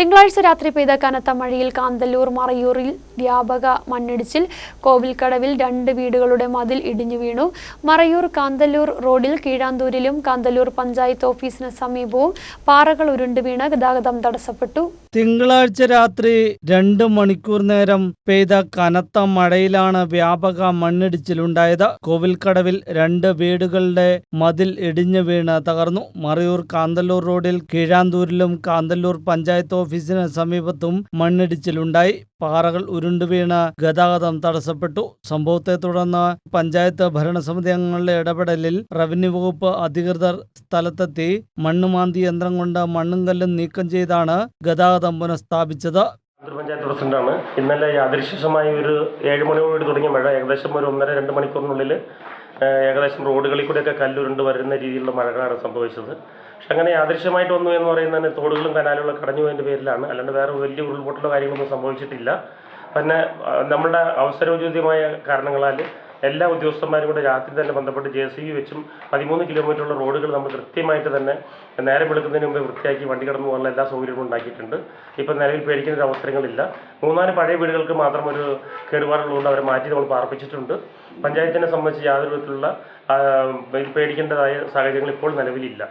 തിങ്കളാഴ്ച രാത്രി പെയ്ത കനത്ത മഴയിൽ കാന്തല്ലൂർ മറയൂറിൽ വ്യാപക മണ്ണിടിച്ചിൽ. കോവിൽക്കടവിൽ രണ്ട് വീടുകളുടെ മതിൽ ഇടിഞ്ഞു വീണു. മറയൂർ കാന്തല്ലൂർ റോഡിൽ കീഴാന്തൂരിലും കാന്തല്ലൂർ പഞ്ചായത്ത് ഓഫീസിന് സമീപവും പാറകൾ ഉരുണ്ടു വീണ് ഗതാഗതം തടസ്സപ്പെട്ടു. തിങ്കളാഴ്ച രാത്രി രണ്ട് മണിക്കൂർ നേരം പെയ്ത കനത്ത മഴയിലാണ് വ്യാപക മണ്ണിടിച്ചിലുണ്ടായത് കോവിൽക്കടവിൽ രണ്ട് വീടുകളുടെ മതിൽ ഇടിഞ്ഞു വീണ് തകർന്നു. മറയൂർ കാന്തല്ലൂർ റോഡിൽ കീഴാന്തൂരിലും കാന്തല്ലൂർ പഞ്ചായത്ത് ഓഫീസിന് സമീപത്തും മണ്ണിടിച്ചിലുണ്ടായി. പാറകൾ ഉരുണ്ടു വീണ് ഗതാഗതം തടസ്സപ്പെട്ടു. സംഭവത്തെ തുടർന്ന് പഞ്ചായത്ത് ഭരണസമിതി അംഗങ്ങളുടെ ഇടപെടലിൽ റവന്യൂ വകുപ്പ് അധികൃതർ സ്ഥലത്തെത്തി മണ്ണുമാന്തി യന്ത്രം കൊണ്ട് മണ്ണും കല്ലും നീക്കം ചെയ്താണ് ഗതാഗതം പുനഃസ്ഥാപിച്ചത്. പഞ്ചായത്ത് പ്രസിഡന്റാണ്. ഇന്നലെ യാദൃശ്യമായി ഒരു ഏഴ് മണിയോട് തുടങ്ങിയ മഴ. ഏകദേശം ഒരു ഒന്നര രണ്ട് മണിക്കൂറിനുള്ളിൽ ഏകദേശം റോഡുകളിൽ കൂടെയൊക്കെ കല്ലുരുണ്ട് വരുന്ന രീതിയിലുള്ള മഴകളാണ് സംഭവിച്ചത്. പക്ഷെ അങ്ങനെ യാദൃശ്യമായിട്ട് വന്നു എന്ന് പറയുന്നതിന് തോടുകളും കനാലുകളും കടഞ്ഞു പോയതിന്റെ പേരിലാണ്. അല്ലാണ്ട് വേറെ വലിയ ഉരുൾപൊട്ടലോ കാര്യങ്ങളൊന്നും സംഭവിച്ചിട്ടില്ല. പിന്നെ നമ്മുടെ അവസരോചിതമായ കാരണങ്ങളാൽ എല്ലാ ഉദ്യോഗസ്ഥന്മാരും കൂടെ രാത്രി തന്നെ ബന്ധപ്പെട്ട് ജെ സി ബി വെച്ചും പതിമൂന്ന് കിലോമീറ്ററുള്ള റോഡുകൾ നമ്മൾ കൃത്യമായിട്ട് തന്നെ നേരം വെളുക്കുന്നതിന് മുമ്പ് വൃത്തിയാക്കി വണ്ടി കടന്നു പോകാനുള്ള എല്ലാ സൗകര്യങ്ങളും ഉണ്ടാക്കിയിട്ടുണ്ട്. ഇപ്പം നിലവിൽ പേടിക്കുന്ന ഒരു അവസരങ്ങളില്ല. മൂന്നാൽ പഴയ വീടുകൾക്ക് മാത്രം ഒരു കേടുപാടുള്ളതുകൊണ്ട് അവരെ മാറ്റി നമ്മൾ പാർപ്പിച്ചിട്ടുണ്ട്. പഞ്ചായത്തിനെ സംബന്ധിച്ച് യാതൊരു വിധത്തിലുള്ള പേടിക്കേണ്ടതായ സാഹചര്യങ്ങൾ ഇപ്പോൾ നിലവിലില്ല.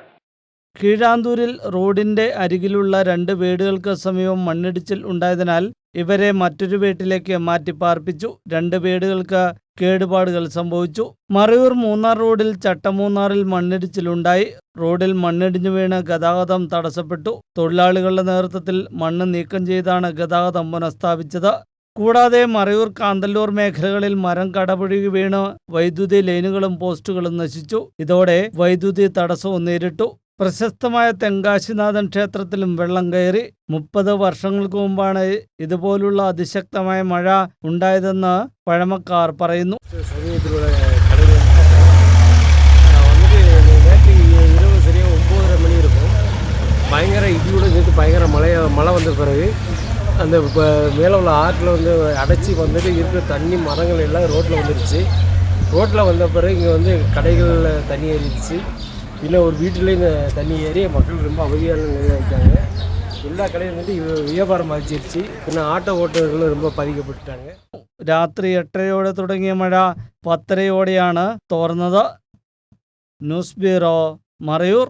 കീഴാന്തൂരിൽ റോഡിന്റെ അരികിലുള്ള രണ്ട് വീടുകൾക്ക് സമീപം മണ്ണിടിച്ചിൽ ഉണ്ടായതിനാൽ ഇവരെ മറ്റൊരു വീട്ടിലേക്ക് മാറ്റി പാർപ്പിച്ചു. രണ്ട് വീടുകൾക്ക് കേടുപാടുകൾ സംഭവിച്ചു. മറയൂർ മൂന്നാർ റോഡിൽ ചട്ടമൂന്നാറിൽ മണ്ണിടിച്ചിലുണ്ടായി. റോഡിൽ മണ്ണിടിഞ്ഞു വീണ് ഗതാഗതം തടസ്സപ്പെട്ടു. തൊഴിലാളികളുടെ നേതൃത്വത്തിൽ മണ്ണ് നീക്കം ചെയ്താണ് ഗതാഗതം പുനഃസ്ഥാപിച്ചത്. കൂടാതെ മറയൂർ കാന്തല്ലൂർ മേഖലകളിൽ മരം കടപുഴകി വീണ് വൈദ്യുതി ലൈനുകളും പോസ്റ്റുകളും നശിച്ചു. ഇതോടെ വൈദ്യുതി തടസ്സവും നേരിട്ടു. പ്രശസ്തമായ തെങ്കാശിനാഥൻ ക്ഷേത്രത്തിലും വെള്ളം കയറി മുപ്പത് വർഷങ്ങൾക്ക് മുമ്പാണ് ഇതുപോലുള്ള അതിശക്തമായ മഴ ഉണ്ടായതെന്ന് പഴമക്കാർ പറയുന്നു சமீபத்தில் உள்ள கடைகள் வந்துட்டு நேற்று இரவு சரியாக ஒம்போதரை மணி இருக்கும் பயங்கர இடியுடன் சேர்த்து பயங்கர மழை மழை வந்த பிறகு அந்த இப்போ மேலே உள்ள ஆற்றில் வந்து அடைச்சி வந்துட்டு இருக்கிற தண்ணி மரங்கள் எல்லாம் ரோட்டில் வந்துடுச்சு ரோட்டில் வந்த பிறகு இங்கே வந்து கடைகளில் தண்ணி ஏறிடுச்சு இன்னும் ஒரு வீட்டிலேயும் இந்த தண்ணி ஏறி மக்கள் ரொம்ப அவதியான நிலையில் இருக்காங்க எல்லா கடையும் வந்துட்டு இவ- வியாபாரம் பாதிச்சிருச்சு பின்ன ஆட்டோ ஓட்டுநர்களும் ரொம்ப பாதிக்கப்பட்டுட்டாங்க രാത്രി എട്ടരയോടെ തുടങ്ങിയ മഴ പത്തരയോടെയാണ് തോർന്നത് ന്യൂസ് ബ്യൂറോ മറയൂർ